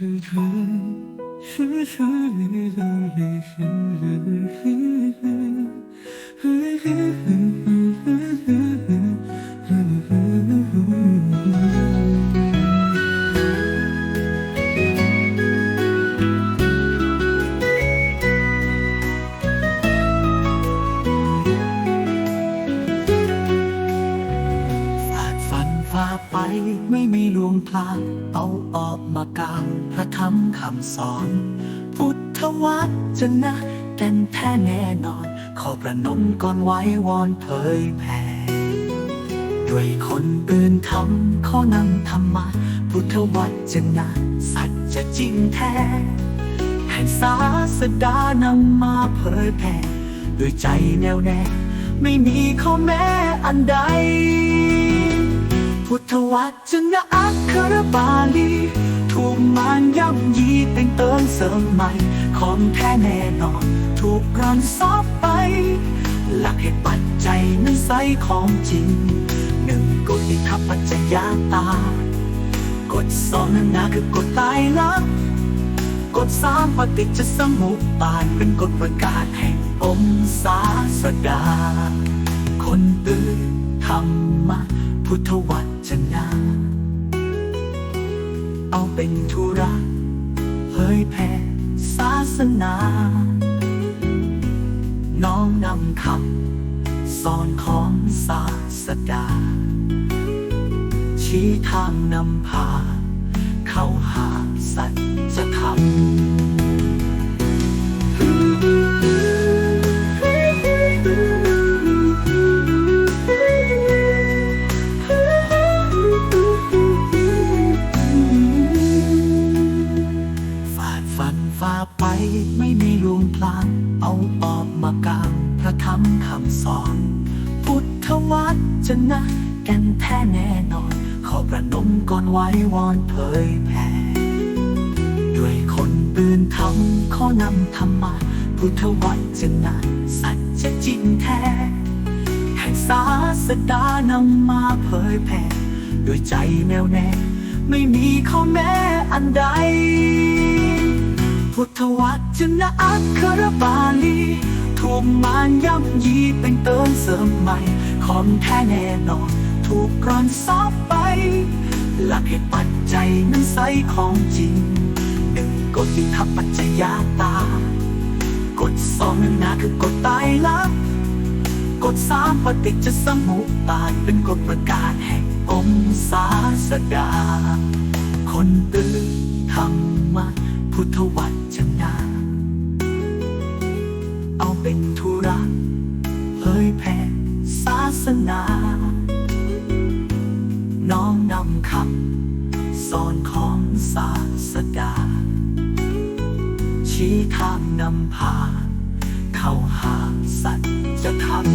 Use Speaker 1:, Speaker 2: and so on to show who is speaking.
Speaker 1: 日春，是谁的离心， พลางเอาออกมากลางพระธรรมคำสอน พุทธวัจนะแก่นแท้แน่นอน ขอประนมก่อนไว้วอนเผยแผ่ด้วยคนอื่นทำข้อนำธรรมะ พุทธวัจนะสัจจะจริงแท้ให้ศาสดานำมาเผยแผ่ด้วยใจแน่วแน่ ไม่มีข้อแม้อันใด พุทธวัจนะอักขรบาลี ถูกมานย่ำยีแต่งเติมเสริมใหม่ ของแท้แน่นอน ถูกรันซอบไป หลักเหตุปัจจัยนั้นใสของจริงหนึ่งกฎอิทัปปัจจยาตากฎสองนั้นนะคือกฎตายลักกฎสามปฏิจจสมุปบาทเป็นกฎประกาศแห่งองศาสดา คนตื่นธรรมะพุทธวัจ เอาเป็นธุระเผยแผ่ศาสนา น้องนำคำสอนของศาสดา ชี้ทางนำพา เข้าหาสัจธรรม มคำสอน พุทธวัจนะก่นแท้แน่นอน ขอประนมก่อนไว้วอนเผยแผ่ด้วยคนตื่นทำข้อนำธรรมะพุทธวัจนะสัจจะจริงแท้แห่งศาสดานำมาเผยแผ่ด้วยใจแน่วแน่ ไม่มีข้อแม้อันใด พุทธวัจนะอักขรบาลี ถูกมานย่ำยีเป็นเติมเสริมใหม่ของแท้แน่นอน ถูกกรอนซอบไป หลักเหตุปัจจัยนั้นใสของจริงหนึ่งกฎอิทัปปัจจยาตากฎสองนั้นนะคือกฎตายลักษณ์กฎสามปฏิจจสมุปบาทเป็นกฎประกาศแห่งองศาสดา คนตื่นธรรมะพุทธวัจนะเอา เป็นธุระเผยแผ่ศาสนา น้อมนำคำสอนของศาสดา ชี้ทางนำพา เข้าหาสัจธรรม